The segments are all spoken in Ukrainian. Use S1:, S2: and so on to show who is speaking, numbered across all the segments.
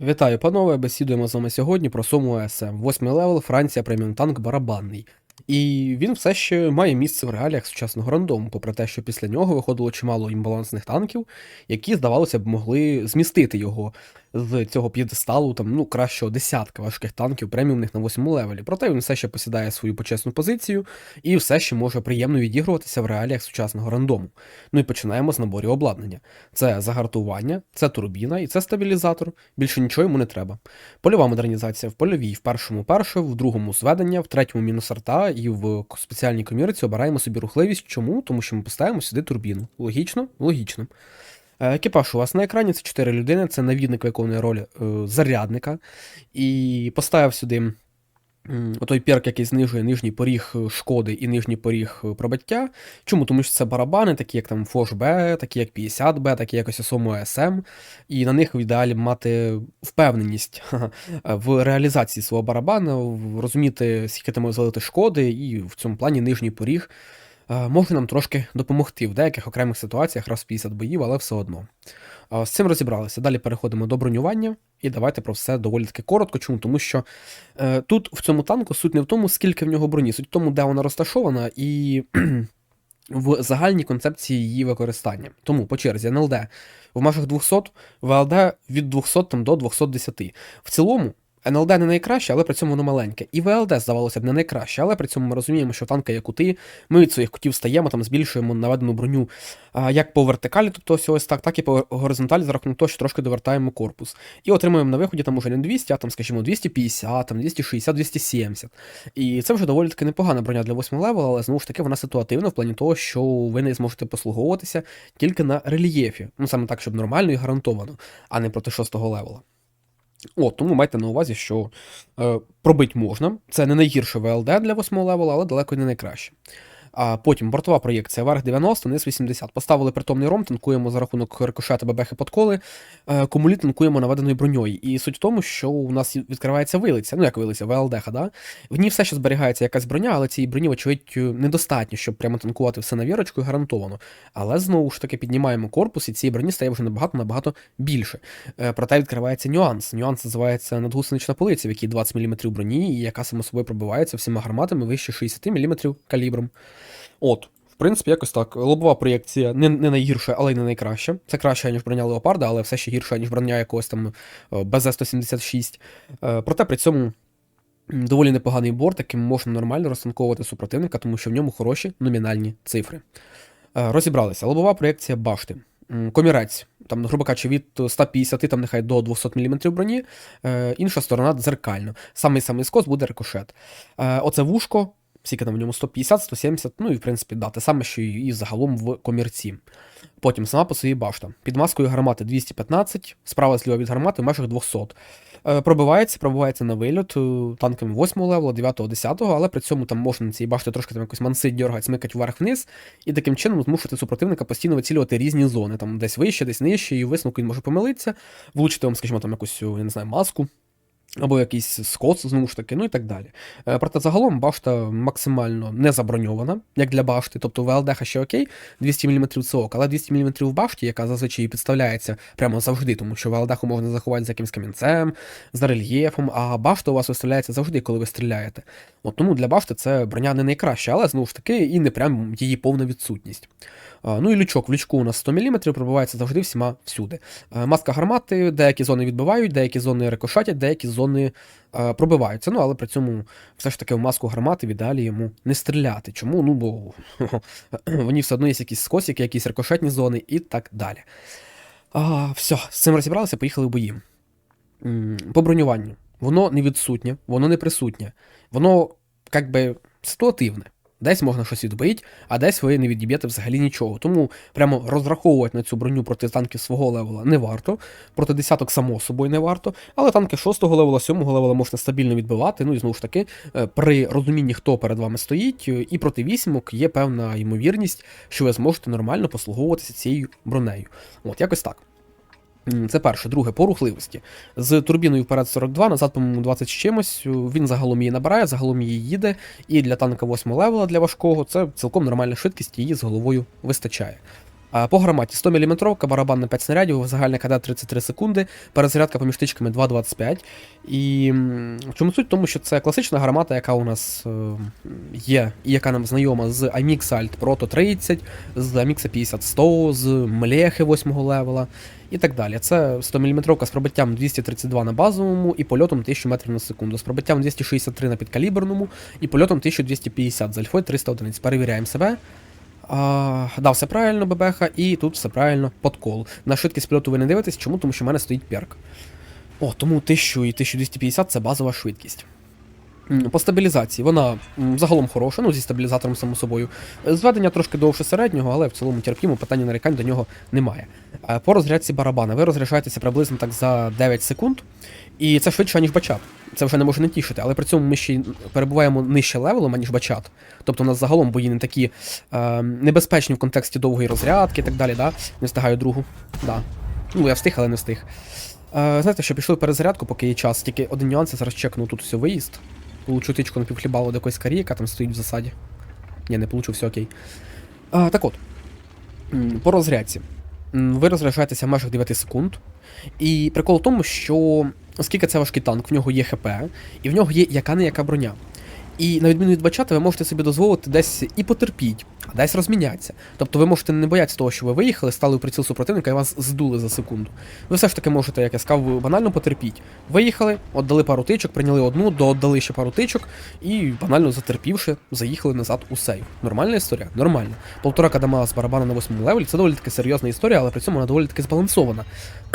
S1: Вітаю, панове! Бесідуємо з вами сьогодні про Сому СМ. Восьмий левел, Франція, преміум танк барабанний. І він все ще має місце в реаліях сучасного рандому, попри те, що після нього виходило чимало імбалансних танків, які, здавалося б, могли змістити його з цього п'єдесталу там, ну, кращого десятка важких танків преміумних на восьмому левелі. Проте він все ще посідає свою почесну позицію і все ще може приємно відігруватися в реаліях сучасного рандому. Ну і починаємо з наборів обладнання. Це загартування, це турбіна і це стабілізатор. Більше нічого йому не треба. Польова модернізація в польовій, в першому перше, в другому зведення, в третьому мінус арта і в спеціальній комірці обираємо собі рухливість. Чому? Тому що ми поставимо сюди турбіну. Логічно? Логічно. Е, Екіпаж у вас на екрані це 4 людини, це навідник виконує роль е, зарядника. І поставив сюди м, отой перк, який знижує нижній поріг е, шкоди і нижній поріг пробиття. Чому? Тому що це барабани, такі як там Фош Б, такі як 50Б, такі як Осому СМ, і на них в ідеалі мати впевненість в реалізації свого барабана, розуміти, скільки ти можеш залити шкоди, і в цьому плані нижній поріг е, може нам трошки допомогти в деяких окремих ситуаціях, раз в 50 боїв, але все одно. Е, З цим розібралися. Далі переходимо до бронювання, і давайте про все доволі таки коротко. Чому? Тому що е, тут в цьому танку суть не в тому, скільки в нього броні, суть в тому, де вона розташована, і в загальній концепції її використання. Тому по черзі НЛД в межах 200, ВЛД від 200 там, до 210. В цілому. НЛД не найкраще, але при цьому воно маленьке. І ВЛД, здавалося б, не найкраще, але при цьому ми розуміємо, що танка є кути, ми від своїх кутів стаємо, там збільшуємо наведену броню як по вертикалі, тобто ось ось так, так і по горизонталі за рахунок того, що трошки довертаємо корпус. І отримуємо на виході там уже не 200, а там, скажімо, 250, там 260, 270. І це вже доволі таки непогана броня для 8 левела, але знову ж таки вона ситуативна в плані того, що ви не зможете послуговуватися тільки на рельєфі. Ну саме так, щоб нормально і гарантовано, а не проти 6 левела. О, тому майте на увазі, що е, пробить можна. Це не найгірше ВЛД для 8 левела, але далеко не найкраще. А потім бортова проєкція верх 90, низ 80. Поставили притомний ром, танкуємо за рахунок рикошета, бебехи подколи, е, комулі танкуємо наведеною броньою. І суть в тому, що у нас відкривається вилиця, ну як вилиця, ВЛД, да? В ній все ще зберігається якась броня, але цієї броні, вочевидь, недостатньо, щоб прямо танкувати все на вірочку і гарантовано. Але знову ж таки піднімаємо корпус, і цієї броні стає вже набагато-набагато більше. Е, Проте відкривається нюанс. Нюанс називається надгусенична полиця, в якій 20 мм броні, і яка само собою пробивається всіма гарматами вище 60 мм калібром. От. В принципі, якось так. Лобова проєкція не, не найгірша, але й не найкраща. Це краще, ніж броня Леопарда, але все ще гірше, ніж броня якогось там е, БЗ-176. Е, Проте при цьому доволі непоганий борт, яким можна нормально розтанковувати супротивника, тому що в ньому хороші номінальні цифри. Е, Розібралися. Лобова проєкція башти. Комірець, там, грубо кажучи, від 150 там нехай до 200 мм броні, інша сторона дзеркально. Самий самий скос буде рикошет. Оце вушко, скільки там в ньому 150, 170, ну і в принципі, да, те саме, що і, загалом в комірці. Потім сама по собі башта. Під маскою гармати 215, справа зліва від гармати в межах 200. Е, Пробивається, пробивається на вильот е, танками 8 левела, 9, 10, але при цьому там можна на цій башті трошки там якось мансить дергати, смикать вверх-вниз, і таким чином змушувати супротивника постійно вицілювати різні зони, там десь вище, десь нижче, і висновку він може помилитися, влучити вам, скажімо, там якусь, я не знаю, маску. Або якийсь скоц, знову ж таки, ну і так далі. Е, Проте загалом башта максимально не заброньована, як для башти. Тобто ВЛДХ ще окей, 200 мм це ок, але 200 мм в башті, яка зазвичай підставляється прямо завжди, тому що ВЛДХу можна заховати за якимсь камінцем, за рельєфом, а башта у вас виставляється завжди, коли ви стріляєте. От тому для башти це броня не найкраща, але знову ж таки і не прям її повна відсутність. Ну і лючок. В лючку у нас 100 мм пробивається завжди всіма всюди. Е, Маска гармати, деякі зони відбивають, деякі зони рикошатять, деякі зони е, пробиваються. Ну, але при цьому все ж таки в маску гармати в ідеалі йому не стріляти. Чому? Ну, бо вони все одно є якісь скосики, якісь рикошетні зони і так далі. А, Все, з цим розібралися, поїхали в бої. По бронюванню. Воно не відсутнє, воно не присутнє. Воно, як би, ситуативне. Десь можна щось відбити, а десь ви не відіб'єте взагалі нічого. Тому прямо розраховувати на цю броню проти танків свого левела не варто, проти десяток само собою не варто, але танки 6 левела, 7 левела можна стабільно відбивати. Ну і знову ж таки, е, при розумінні, хто перед вами стоїть, е, і проти вісімок є певна ймовірність, що ви зможете нормально послуговуватися цією бронею. От, якось так. Це перше. Друге, по рухливості. З турбіною вперед 42, назад, по-моєму, 20 з чимось. Він загалом її набирає, загалом її їде. І для танка 8 левела для важкого це цілком нормальна швидкість, її з головою вистачає. По гарматі 100 мм, барабан на 5 снарядів, загальний КД 33 секунди, перезарядка поміж тичками 2.25. І чому суть? Тому що це класична гармата, яка у нас е, є, і яка нам знайома з Amix Alt Proto 30, з Amix 50-100, з Млехи 8 левела і так далі. Це 100 мм з пробиттям 232 на базовому і польотом 1000 метрів на секунду, з пробиттям 263 на підкаліберному і польотом 1250 з альфою 300 одиниць. Перевіряємо себе. А, да, все правильно, бебеха, і тут все правильно, подкол. На швидкість польоту ви не дивитесь, чому? Тому що в мене стоїть перк. О, тому 1000 і 1250 це базова швидкість. По стабілізації вона загалом хороша, ну зі стабілізатором, само собою. Е, Зведення трошки довше середнього, але в цілому терпімо, питання нарікань до нього немає. Е, По розрядці барабана ви розряджаєтеся приблизно так за 9 секунд, і це швидше, ніж бачат. Це вже не може не тішити, але при цьому ми ще перебуваємо нижче левелом, аніж бачат. Тобто у нас загалом бої не такі е, небезпечні в контексті довгої розрядки і так далі. Да? Не встигаю другу. Да. Ну, я встиг, але не встиг. Е, знаєте, що пішли в перезарядку, поки є час. Тільки один нюанс, я зараз чекну тут все виїзд. Получу тичку на півхлібалу до якоїсь карі, яка там стоїть в засаді. Ні, не получу, все окей. А, так от. По розрядці. Ви розряджаєтеся в межах 9 секунд. І прикол в тому, що оскільки це важкий танк, в нього є ХП, і в нього є яка не яка броня. І на відміну від бачата, ви можете собі дозволити десь і потерпіть, а десь розмінятися. Тобто ви можете не боятися того, що ви виїхали, стали у приціл супротивника і вас здули за секунду. Ви все ж таки можете, як я сказав, банально потерпіть. Виїхали, отдали пару тичок, прийняли одну, доотдали ще пару тичок і банально затерпівши, заїхали назад у сейв. Нормальна історія? Нормальна. Полтора кадама з барабана на восьмому левелі це доволі таки серйозна історія, але при цьому вона доволі таки збалансована.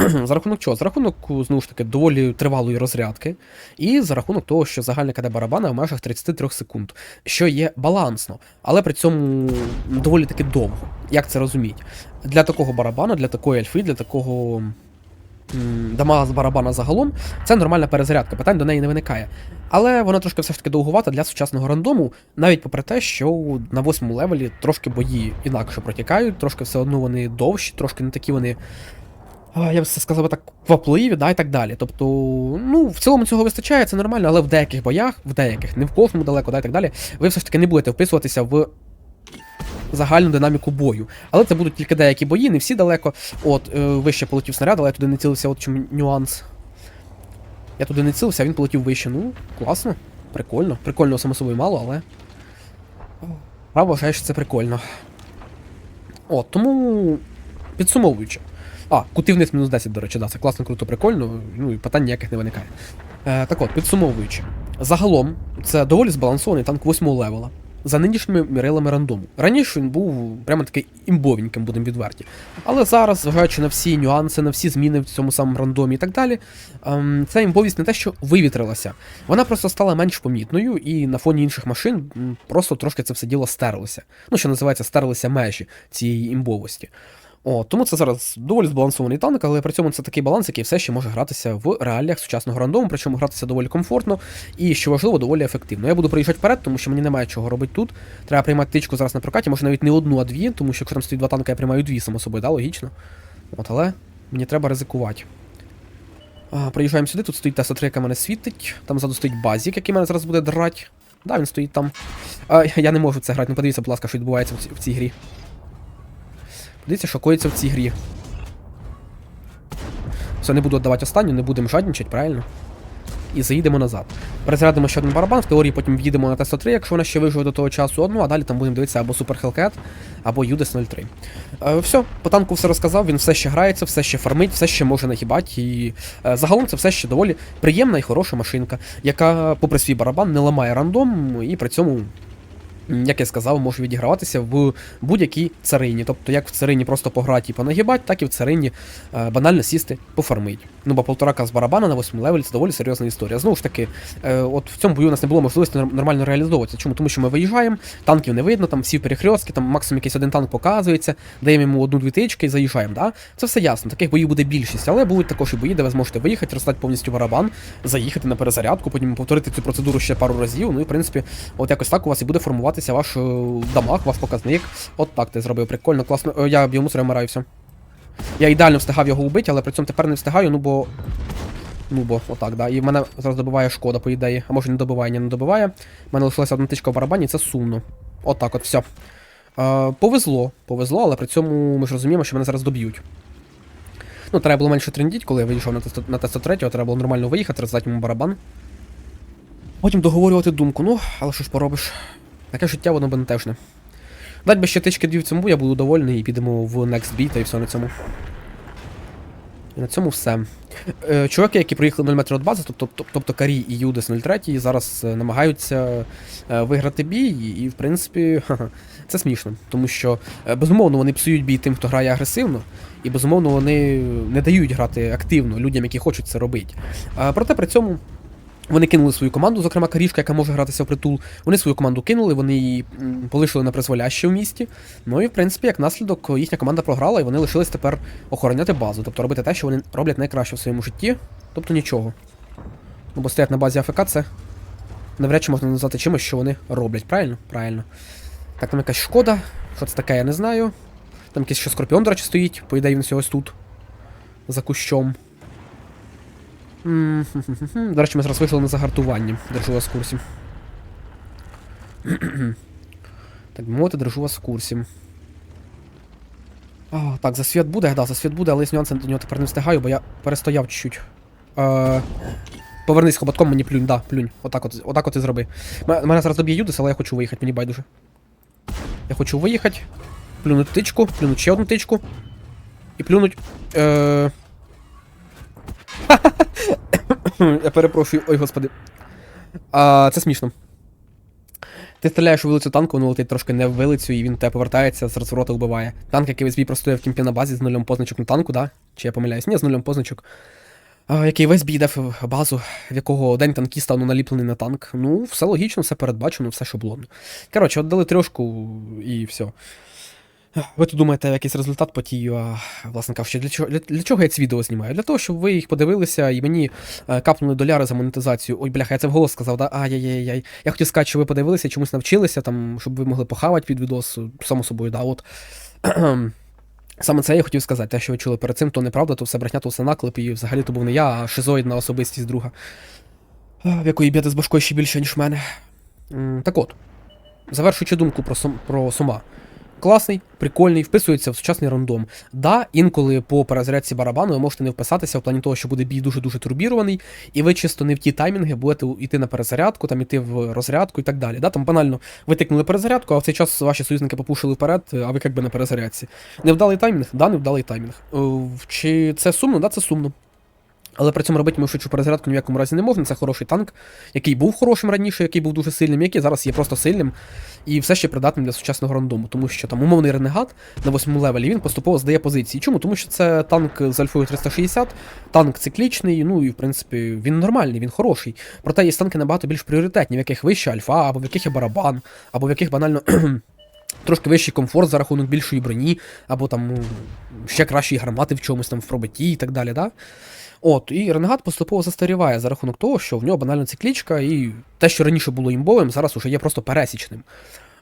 S1: за рахунок чого? За рахунок, знову ж таки, доволі тривалої розрядки, і за рахунок того, що загальне КД барабана в межах 33 секунд, що є балансно, але при цьому доволі таки довго. Як це розуміть? Для такого барабану, для такої альфи, для такого м, дамага з барабана загалом, це нормальна перезарядка, питань до неї не виникає. Але вона трошки все ж таки довгувата для сучасного рандому, навіть попри те, що на восьмому левелі трошки бої інакше протікають, трошки все одно вони довші, трошки не такі вони. Я б це сказав так квапливі, да, і так далі. Тобто, ну, в цілому цього вистачає, це нормально, але в деяких боях, в деяких, не в кожному далеко, да, і так далі, ви все ж таки не будете вписуватися в загальну динаміку бою. Але це будуть тільки деякі бої, не всі далеко. От, е, вище полетів снаряд, але я туди не цілився, от чим нюанс. Я туди не цілився, а він полетів вище. Ну, класно, прикольно. Прикольно, само собою мало, але. Я вважаю, що це прикольно. От, тому. Підсумовуючи. А, кути вниз мінус 10, до речі, да, це класно, круто, прикольно, ну і питань ніяких не виникає. Е, так от, підсумовуючи. Загалом, це доволі збалансований танк 8 левела. За нинішніми мірилами рандому. Раніше він був прямо таки імбовеньким, будемо відверті. Але зараз, зважаючи на всі нюанси, на всі зміни в цьому самому рандомі і так далі, ем, ця імбовість не те, що вивітрилася. Вона просто стала менш помітною, і на фоні інших машин просто трошки це все діло стерлося. Ну, що називається, стерлися межі цієї імбовості. О, тому це зараз доволі збалансований танк, але при цьому це такий баланс, який все ще може гратися в реаліях сучасного рандому, причому гратися доволі комфортно і, що важливо, доволі ефективно. Я буду приїжджати вперед, тому що мені немає чого робити тут. Треба приймати тичку зараз на прокаті, може навіть не одну, а дві, тому що якщо там стоїть два танки, я приймаю дві, само собою, да, логічно. От, але мені треба ризикувати. Приїжджаємо сюди, тут стоїть Теса 3, яка мене світить. Там ззаду стоїть базік, який мене зараз буде драти. Да, він стоїть там. А, я не можу це грати, ну подивіться, будь ласка, що відбувається в, ці- в цій грі. Подивіться, що коїться в цій грі. Все, не буду віддавати останню, не будемо жадничати, правильно? І заїдемо назад. Перезарядимо ще один барабан, в теорії потім в'їдемо на Т-103, якщо вона ще виживе до того часу одну, а далі там будемо дивитися або Super Hellcat, або Юдес 03. Е, все, по танку все розказав, він все ще грається, все ще фармить, все ще може нагибати. І е, загалом це все ще доволі приємна і хороша машинка, яка, попри свій барабан, не ламає рандом і при цьому як я сказав, може відіграватися в будь-якій царині. Тобто, як в царині просто пограти і понагибати, так і в царині е, банально сісти, пофармить. Ну, бо полторака з барабана на 8 левелі це доволі серйозна історія. Знову ж таки, е, от в цьому бою у нас не було можливості нормально реалізовуватися. Чому? Тому що ми виїжджаємо, танків не видно, там всі перехрестки, там максимум якийсь один танк показується, даємо йому одну-дві тички і заїжджаємо. Да? Це все ясно. Таких боїв буде більшість, але будуть також і бої, де ви зможете виїхати, розстати повністю барабан, заїхати на перезарядку, потім повторити цю процедуру ще пару разів. Ну і в принципі, от якось так у вас і буде формуватися ваш е, дамаг, ваш показник. От так ти зробив. Прикольно, класно. Е, Я біомусором вмираю, все. Я ідеально встигав його убити, але при цьому тепер не встигаю, ну бо. Ну бо, отак, да. І в мене зараз добиває шкода, по ідеї. А може не добиває, ні, не добиває. У мене лишилася одна тичка в барабані, це сумно. Отак от, все. Е, повезло, повезло, але при цьому ми ж розуміємо, що мене зараз доб'ють. Ну, треба було менше трендіть, коли я вийшов на тесто, на тесто третього, треба було нормально виїхати, роздати йому барабан. Потім договорювати думку, ну, але що ж поробиш? Таке життя воно бентежне. Дать би ще тички дві цьому, я буду довольний і підемо в Next Beat, та і все на цьому. На цьому все. Е, чуваки, які приїхали 0 метрів від бази, тобто, тобто, Карі і Юдес 03, зараз е, намагаються е, виграти бій, і, в принципі, це смішно, тому що безумовно вони псують бій тим, хто грає агресивно, і безумовно вони не дають грати активно людям, які хочуть це робити. Проте при цьому. Вони кинули свою команду, зокрема Карішка, яка може гратися в притул. Вони свою команду кинули, вони її полишили на призволяще в місті. Ну і в принципі, як наслідок, їхня команда програла, і вони лишились тепер охороняти базу, тобто робити те, що вони роблять найкраще в своєму житті, тобто нічого. Ну, бо стоять на базі АФК, це навряд чи можна назвати чимось, що вони роблять, правильно? Правильно. Так, там якась шкода. Що це таке, я не знаю. Там якийсь ще скорпіон, до речі, стоїть, по ідеї він ось тут. За кущом. До речі, ми зараз вийшли на загартування. Держу вас в курсі. так, би мовити, держу вас в курсі. А, так, за світ буде, да, за світ буде, але є нюанси до нього тепер не встигаю, бо я перестояв чуть-чуть. Е, повернись хоботком, мені плюнь, да, плюнь. Отак от, отак от і зроби. Мене зараз доб'є Юдис, але я хочу виїхати, мені байдуже. Я хочу виїхати, плюнуть тичку, плюнуть ще одну тичку. І плюнуть. Е... Я перепрошую, ой господи. А, Це смішно. Ти стріляєш у вилицю танку, воно летить трошки не в вилицю, і він тебе повертається, з розворота вбиває. Танк, який весь бій простояв в кімпі на базі з нульом позначок на танку, да? Чи я помиляюсь? Ні, з нульом позначок. А, який весь бій в базу, в якого день танкіста ну, наліплений на танк. Ну, все логічно, все передбачено, все шаблонно. Коротше, от дали трьошку і все. Ви тут думаєте, якийсь результат по тію, а власне кажучи, для чого, для, для чого я ці відео знімаю? Для того, щоб ви їх подивилися і мені е, капнули доляри за монетизацію. Ой, бляха, я це вголос сказав, да? Ай-яй-яй. Я хотів сказати, що ви подивилися, чомусь навчилися, там, щоб ви могли похавати під відос, само собою, да, от. Саме це я хотів сказати, те, що ви чули перед цим, то неправда, то все брехня, то все наклеп, і взагалі то був не я, а шизоїдна особистість друга. В якої б'єте з башкою ще більше, ніж в мене. Так от, завершуючи думку про, сом, про Сома. Класний, прикольний, вписується в сучасний рандом. Да, інколи по перезарядці барабану ви можете не вписатися в плані того, що буде бій дуже-дуже турбірований, і ви чисто не в ті таймінги будете йти на перезарядку, там іти в розрядку і так далі. Да, Там банально ви тикнули перезарядку, а в цей час ваші союзники попушили вперед, а ви якби на перезарядці. Невдалий таймінг? Да, невдалий таймінг. Е, Чи це сумно? Да, це сумно. Але при цьому робити мишучу перезарядку ні в якому разі не можна. Це хороший танк, який був хорошим раніше, який був дуже сильним, який зараз є просто сильним і все ще придатним для сучасного рандому. Тому що там умовний ренегат на 8 левелі він поступово здає позиції. Чому? Тому що це танк з альфою 360, танк циклічний, ну і в принципі він нормальний, він хороший. Проте є танки набагато більш пріоритетні, в яких вища альфа, або в яких є барабан, або в яких банально. Трошки вищий комфорт за рахунок більшої броні, або там ну, ще кращі гармати в чомусь там в пробитті і так далі. Да? От, і Ренегат поступово застаріває за рахунок того, що в нього банально циклічка, і те, що раніше було імбовим, зараз уже є просто пересічним.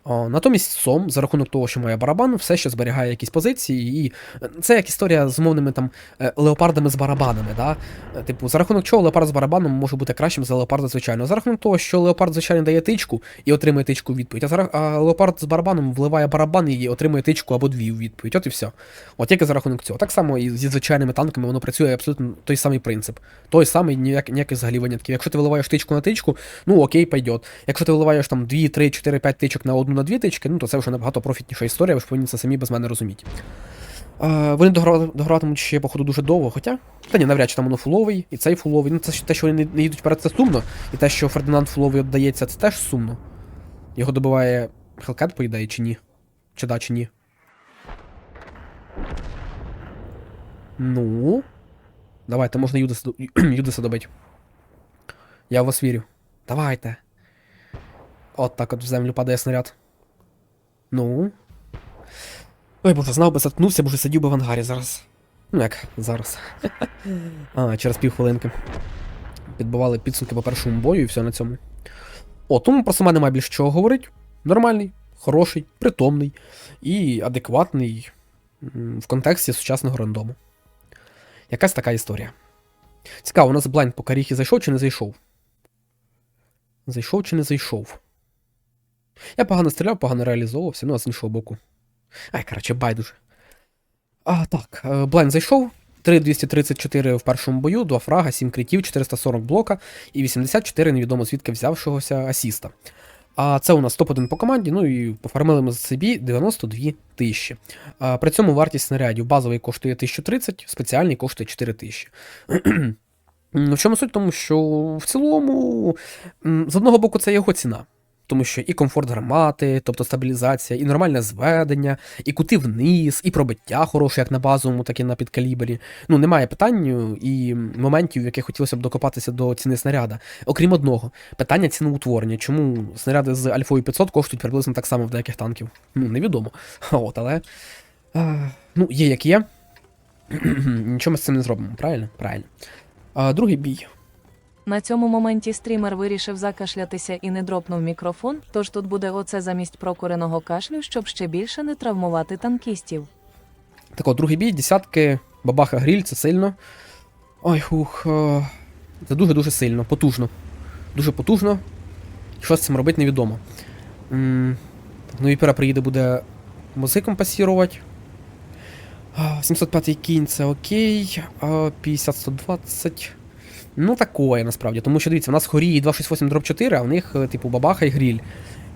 S1: Натомість Сом, за рахунок того, що має барабан, все ще зберігає якісь позиції, і це як історія з умовними там е, леопардами з барабанами. Да? Е, Типу, за рахунок чого леопард з барабаном може бути кращим за леопарда звичайно. За рахунок того, що леопард, звичайно, дає тичку і отримує тичку відповідь, а, за, а леопард з барабаном вливає барабан і отримує тичку або дві у відповідь. От і все. От тільки за рахунок цього. Так само і зі звичайними танками воно працює абсолютно той самий принцип. Той самий ніяк, ніяких взагалі винятків. Якщо ти виливаєш тичку на тичку, ну окей, пойдет. Якщо ти виливаєш там 2, 3, 4, 5 тичок на одну на дві тички, ну то це вже набагато профітніша історія, ви ж повинні це самі без мене розуміти. Е, вони догра- догратимуть ще, походу, дуже довго, хоча. Та ні, навряд чи там воно фуловий, і цей фуловий. Ну, це те, що вони не, їдуть вперед, це сумно. І те, що Фердинанд фуловий віддається, це теж сумно. Його добиває Хелкет, по ідеї, чи ні? Чи да, чи ні? Ну. Давайте, можна Юдиса, до- добити. Я в вас вірю. Давайте. От так от в землю падає снаряд. Ну. Ой, боже, знав би, заткнувся, бо вже сидів би в ангарі зараз. Ну як, зараз. а, через півхвилинки. Підбивали підсумки по першому бою і все на цьому. О, тому про сама немає більше чого говорити. Нормальний, хороший, притомний і адекватний в контексті сучасного рандому. Якась така історія. Цікаво, у нас блайнд по каріхі зайшов чи не зайшов? Зайшов чи не зайшов? Я погано стріляв, погано реалізовувався, ну а з іншого боку. Ай, коротше, байдуже. А, так, е, Блайн зайшов. 3,234 в першому бою, 2 фрага, 7 критів, 440 блока і 84 невідомо звідки взявшогося асіста. А це у нас топ-1 по команді, ну і пофармили ми за собі 92 тисячі. А, При цьому вартість снарядів базовий коштує 1030, спеціальний коштує 4000. М, В чому суть? Тому що в цілому, з одного боку, це його ціна. Тому що і комфорт гармати, тобто стабілізація, і нормальне зведення, і кути вниз, і пробиття хороше, як на базовому, так і на підкалібрі. Ну, немає питань і моментів, в яких хотілося б докопатися до ціни снаряда. Окрім одного, питання ціноутворення. Чому снаряди з Альфою 500 коштують приблизно так само в деяких танків? Ну, невідомо. От, але. А, ну, є як є. Нічого ми з цим не зробимо, правильно? Правильно. А, другий бій.
S2: На цьому моменті стрімер вирішив закашлятися і не дропнув мікрофон, тож тут буде оце замість прокуреного кашлю, щоб ще більше не травмувати танкістів.
S1: Так от, другий бій, десятки, бабаха гріль, це сильно. Ой, хух. е, Це дуже-дуже сильно, потужно. Дуже потужно. Що з цим робити, невідомо. М, Ну, Віпера приїде, буде музиком пасірувати. 705 кінь це окей. 50-120. Ну, такое насправді. Тому що дивіться, у нас хорії 268 дроп 4, а в них, е, типу, бабаха і гріль.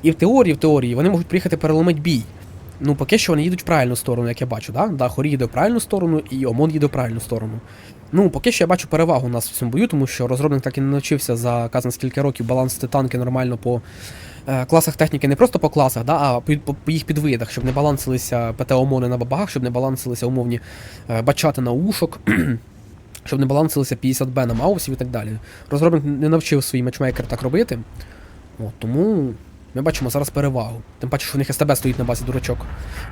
S1: І в теорії, в теорії, вони можуть приїхати переломити бій. Ну, поки що вони їдуть в правильну сторону, як я бачу, да? Да, Хорі їде в правильну сторону, і Омон їде в правильну сторону. Ну, поки що я бачу перевагу у нас в цьому бою, тому що розробник так і не навчився за казан скільки років балансити танки нормально по е, класах техніки, не просто по класах, да, а по, по, їх підвидах, щоб не балансилися ПТ ОМОНи на бабагах, щоб не балансилися умовні е, бачати на ушок. Щоб не балансилися 50Б на маусів і так далі. Розробник не навчив свій матчмейкер так робити. От, тому ми бачимо зараз перевагу. Тим паче, що в них СТБ стоїть на базі дурачок.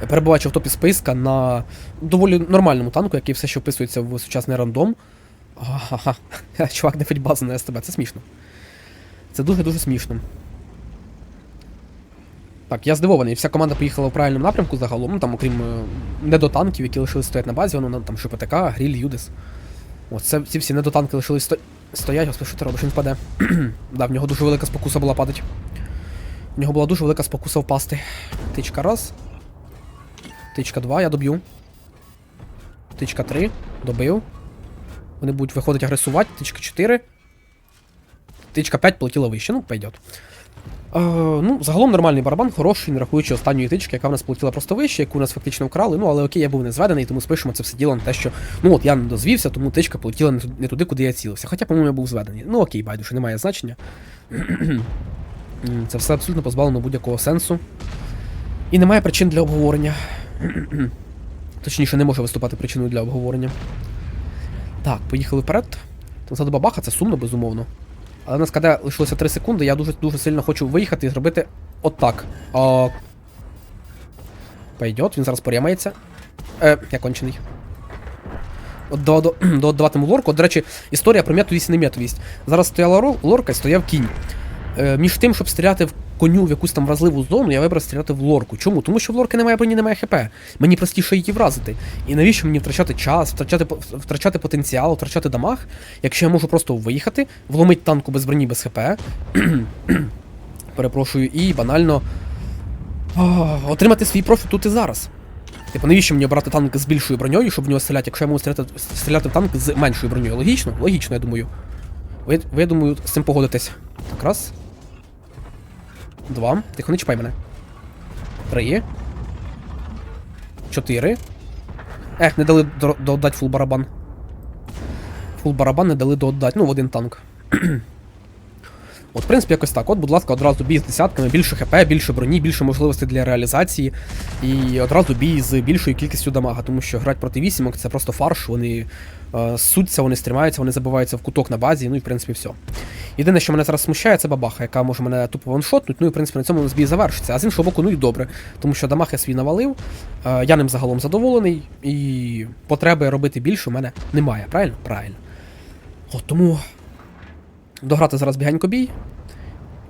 S1: Перебуваючи в топі списка на доволі нормальному танку, який все ще вписується в сучасний рандом. Ага, чувак не базу на СТБ, це смішно. Це дуже-дуже смішно. Так, я здивований, вся команда поїхала в правильному напрямку загалом, ну там, окрім е, недотанків, які лишились стоять на базі, воно там ШПТК, Гріль, Юдис. От це ці всі недотанки лишились сто... стоять, господи, що ти робиш, він впаде. да, в нього дуже велика спокуса була падать. В нього була дуже велика спокуса впасти. Тичка раз. Тичка два, я доб'ю. Тичка три, добив. Вони будуть виходити агресувати. Тичка 4. Тичка 5 полетіла вище, ну, пойдет. Е, ну, загалом нормальний барабан, хороший, не рахуючи останньої тички, яка в нас полетіла просто вище, яку нас фактично вкрали. Ну, але окей, я був не зведений, тому спишемо це все діло на те, що. Ну от я не дозвівся, тому тичка полетіла не туди, куди я цілився. Хоча, по-моєму, я був зведений. Ну окей, байдуже, немає значення. Це все абсолютно позбавлено будь-якого сенсу. І немає причин для обговорення. Точніше, не може виступати причиною для обговорення. Так, поїхали вперед. Позаду бабаха, це сумно, безумовно. Але в нас коли лишилося 3 секунди, я дуже дуже сильно хочу виїхати і зробити отак. О... Пойдет, він зараз порямається. Е, я кончений. До, лорку. До речі, історія про м'ятовість і нем'ятовість. Зараз стояла лорка і стояв кінь. Е, між тим, щоб стріляти в коню в якусь там вразливу зону, я вибрав стріляти в лорку. Чому? Тому що в лорки немає броні, немає хп. Мені простіше її вразити. І навіщо мені втрачати час, втрачати, втрачати потенціал, втрачати дамаг, якщо я можу просто виїхати, вломити танку без броні, без хп. Перепрошую, і банально а, отримати свій профіт тут і зараз. Типу, навіщо мені обрати танк з більшою броньою, щоб в нього стріляти, якщо я можу стріляти, стріляти в танк з меншою броньою? Логічно? Логічно, я думаю. Ви, ви я думаю, з цим погодитесь. Так, раз. Два. Тихо, не чіпай мене. Три. Чотири. Ех, не дали до- дооддать фул барабан. Фул барабан не дали додати. Ну, в один танк. От, в принципі, якось так. От, будь ласка, одразу бій з десятками, більше хп, більше броні, більше можливостей для реалізації. І одразу бій з більшою кількістю дамага, тому що грати проти вісімок це просто фарш, вони е, суться, вони стримаються, вони забиваються в куток на базі, ну і в принципі все. Єдине, що мене зараз смущає, це бабаха, яка може мене тупо ваншотнути, ну і в принципі на цьому у нас бій завершиться. А з іншого боку, ну і добре, тому що дамаг я свій навалив, е, я ним загалом задоволений, і потреби робити більше у мене немає, правильно? Правильно. От тому дограти зараз бігенько бій,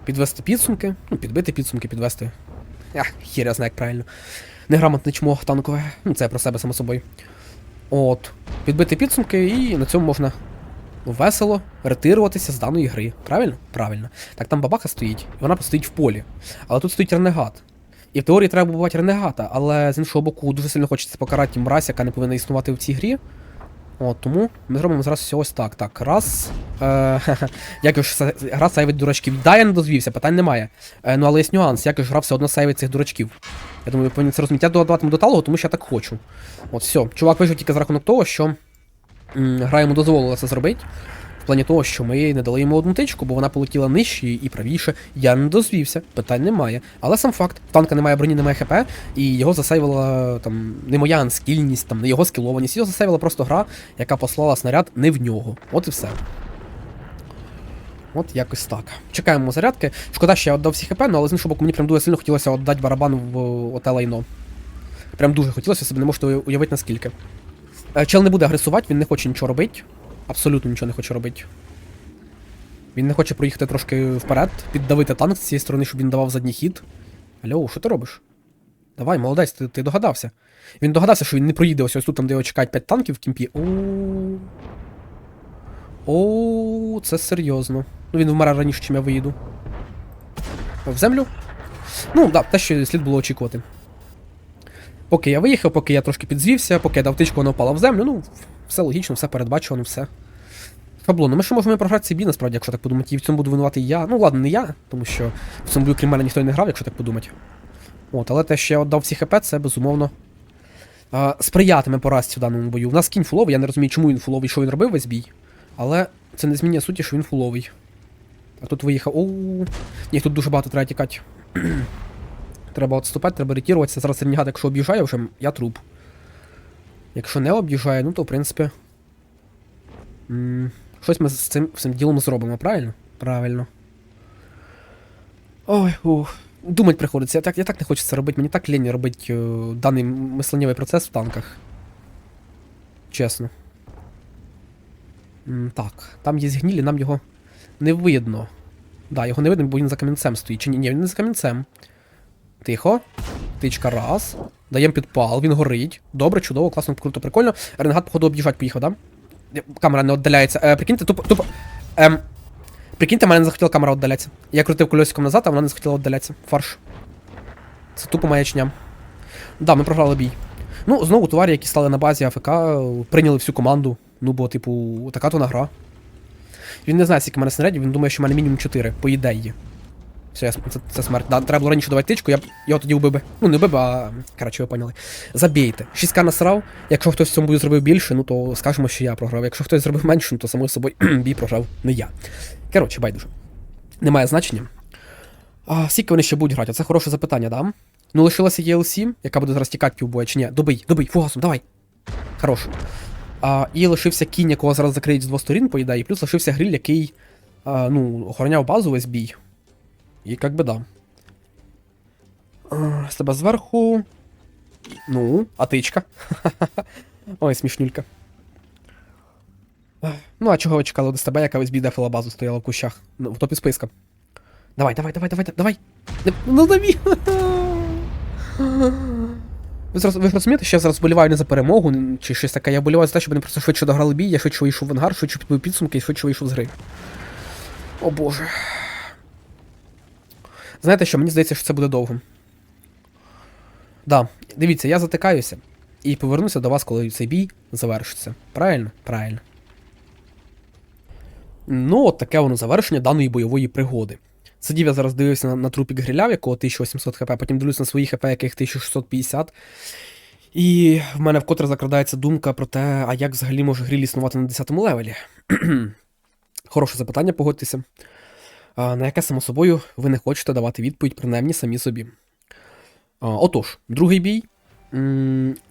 S1: підвести підсумки, ну, підбити підсумки, підвести. Ах, хір я знаю, як правильно. Неграмотне чмо танкове. Ну, це про себе само собою. От. Підбити підсумки, і на цьому можна весело ретируватися з даної гри. Правильно? Правильно. Так там бабаха стоїть, і вона стоїть в полі. Але тут стоїть ренегат. І в теорії треба бувати ренегата, але з іншого боку, дуже сильно хочеться покарати мразь, яка не повинна існувати в цій грі. От, тому ми зробимо зараз все ось так. Так, раз. Е, як ж гра сейвить дурачків. Да, я не дозвівся, питань немає. Е, ну але є нюанс, як ж гра все одно сейвить цих дурачків. Я думаю, ви повинні це розуміти. Я додаватиму до талого, тому що я так хочу. От все. Чувак вижив тільки за рахунок того, що м, гра йому дозволила це зробити. Плані того, що ми не дали йому одну тичку, бо вона полетіла нижче і правіше. Я не дозвівся, питань немає. Але сам факт, танка немає броні, немає хп, і його засейвила там не моя анскільність, там не його скілованість, його засейвила просто гра, яка послала снаряд не в нього. От і все. От якось так. Чекаємо зарядки. Шкода, що я віддав всі хп, ну, але з іншого боку, мені прям дуже сильно хотілося віддати барабан в оте лайно. Прям дуже хотілося, собі не можете уявити наскільки. Е, Чел не буде агресувати, він не хоче нічого робити. Абсолютно нічого не хоче робити. Він не хоче проїхати трошки вперед, піддавити танк з цієї сторони, щоб він давав задній хід. Алло, що ти робиш? Давай, молодець, ти, ти догадався. Він догадався, що він не проїде ось ось тут, там, де його чекають 5 танків в кімпі. Оу. Оу, це серйозно. Ну він вмре раніше, чим я виїду. В землю? Ну, так, да, те, що слід було очікувати. Поки я виїхав, поки я трошки підзвівся, поки я дав тичку, вона впала в землю, ну, все логічно, все передбачувано, все. Шаблонно. Ми ще можемо програти бій, насправді, якщо так подумати. І в цьому буду винуватий я. Ну ладно, не я, тому що в цьому бою, крім мене, ніхто не грав, якщо так подумати. От, але те, що я віддав всі хп, це безумовно. А, сприятиме поразці в даному бою. У нас кінь фуловий, я не розумію, чому він фуловий, що він робив весь бій. Але це не змінює суті, що він фуловий. А тут виїхав. Оу. Ні, тут дуже багато треба тікати. треба відступати, треба ретіруватися. Зараз ренігат, якщо об'їжджає, вже я труп. Якщо не об'їжджає, ну то в принципі. Щось ми з цим, цим ділом зробимо, правильно? Правильно. Ой, ух. Думать приходиться. Я так, я так не хочу це робити. Мені так лінь робити е, даний мисленнєвий процес в танках. Чесно. М, так, там є гнілі, нам його не видно. Да, його не видно, бо він за камінцем стоїть. Чи ні, ні, він не за камінцем. Тихо. Тичка раз. Даємо підпал, він горить. Добре, чудово, класно, круто, прикольно. Ренегат, походу, об'їжджати поїхав, да? Камера не віддаляється. Е, прикиньте, тупо. тупо. Ем. Прикиньте, мене не захотіла камера віддалятися. Я крутив кольосиком назад, а вона не захотіла віддалятися. Фарш. Це тупо маячня. Да, ми програли бій. Ну, знову товарі, які стали на базі АФК, прийняли всю команду. Ну, бо, типу, така то гра. Він не знає, скільки мене снарядів, він думає, що в мене мінімум 4, по ідеї. Все, я, це, це смерть. Да, треба було раніше давати тичку, я б його тоді вбив би. Ну, не вбив, би, а. Коротше, ви поняли. Забійте. 6к насрав. Якщо хтось в цьому бою зробив більше, ну то скажемо, що я програв. Якщо хтось зробив менше, ну то само собою бій програв не я. Коротше, байдуже. Немає значення. А, скільки вони ще будуть грати? Це хороше запитання, да? Ну, лишилася EL7, яка буде зараз тікати півбоя, чи ні? Добий, добий, фугасом, давай. Хорош. А, і лишився кінь, якого зараз закриють з двох сторін, по ідеї, плюс лишився гриль, який а, ну, охороняв базу весь бій. І як би да. А, З тебе зверху. Ну, а тичка. Ой, смішнюлька. Ну, а чого ви чекали з тебе, яка бій базу стояла в кущах? Ну, в топі списка. Давай, давай, давай, давай, давай. Ну, давай. Ви ви розумієте, що я зараз вболіваю не за перемогу чи щось таке. Я вболіваю за те, щоб вони просто швидше дограли бій, я швидше вийшов в ангар, швидше підбив підсумки і швидше вийшов з гри. О боже. Знаєте що, мені здається, що це буде довго. Да, дивіться, я затикаюся і повернуся до вас, коли цей бій завершиться. Правильно? Правильно. Ну, от таке воно завершення даної бойової пригоди. Сидів я зараз дивився на, на трупік в якого 1800 хп, потім дивлюся на свої хп, яких 1650. І в мене вкотре закрадається думка про те, а як взагалі може гриль існувати на 10 левелі. Хороше запитання, погодьтеся. На яке, само собою, ви не хочете давати відповідь, принаймні самі собі. Отож, другий бій.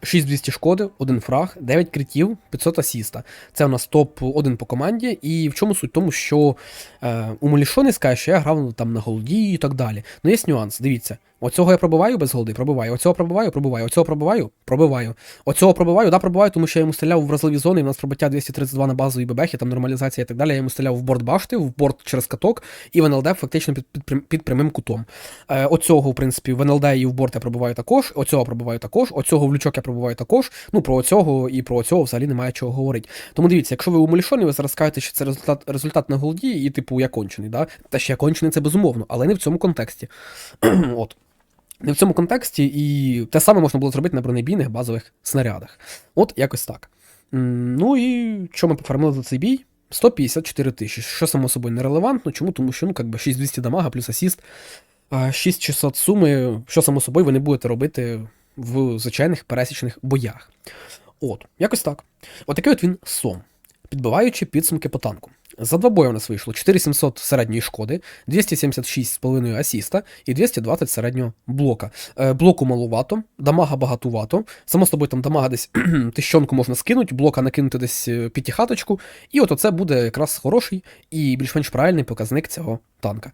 S1: 6200 шкоди, 1 фраг, 9 критів, 500 асіста. Це у нас топ-1 по команді. І в чому суть? Тому що е, у Молішони скаже, що я грав там на голді і так далі. Ну є нюанс, дивіться. Оцього я пробиваю без голди, пробиваю. Оцього пробиваю, пробиваю. Оцього пробиваю, пробиваю. Оцього пробиваю, да, пробиваю, тому що я йому стріляв в вразливі зони, і в нас пробиття 232 на базовій бебехі, там нормалізація і так далі. Я йому стріляв в борт башти, в борт через каток, і в НЛД фактично під, під, під прямим кутом. Е, оцього, в принципі, в НЛД і в борт я пробиваю також, оцього пробиваю також, оцього в лючок я пробуваю також. Ну, про цього і про цього взагалі немає чого говорити. Тому дивіться, якщо ви умалішоні, ви зараз скажете, що це результат, результат на голді, і типу я кончений, да? Та ще я кончений це безумовно, але не в цьому контексті. От. В цьому контексті, і те саме можна було зробити на бронебійних базових снарядах. От якось так. Ну і що ми пофармили за цей бій? 154 тисячі, що само собою нерелевантно. Чому? Тому що ну, как би 6200 дамага плюс асіст, а 6600 суми, що само собою ви не будете робити в звичайних пересічних боях. От, якось так. Отакий от він сом, підбиваючи підсумки по танку. За два бої у нас вийшло 4700 середньої шкоди, 276,5 асіста і 220 середнього блока. Е, блоку малувато, дамага багатувато. Само собою там дамага десь тищонку можна скинути, блока накинути десь е, п'ятихаточку, і от оце буде якраз хороший і більш-менш правильний показник цього танка.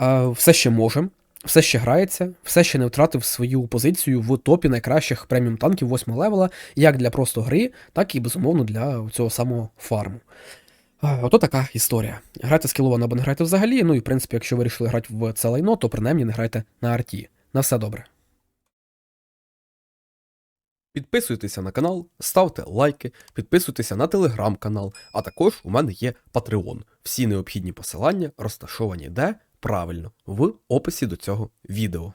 S1: Е, все ще може. Все ще грається, все ще не втратив свою позицію в топі найкращих преміум танків 8 левела, як для просто гри, так і безумовно для цього самого фарму. Ото така історія. Грайте скіловано або не грайте взагалі. Ну і в принципі, якщо ви вирішили грати в це лайно, то принаймні не грайте на арті. На все добре. Підписуйтеся на канал, ставте лайки, підписуйтеся на телеграм-канал, а також у мене є Patreon. Всі необхідні посилання розташовані де правильно в описі до цього відео.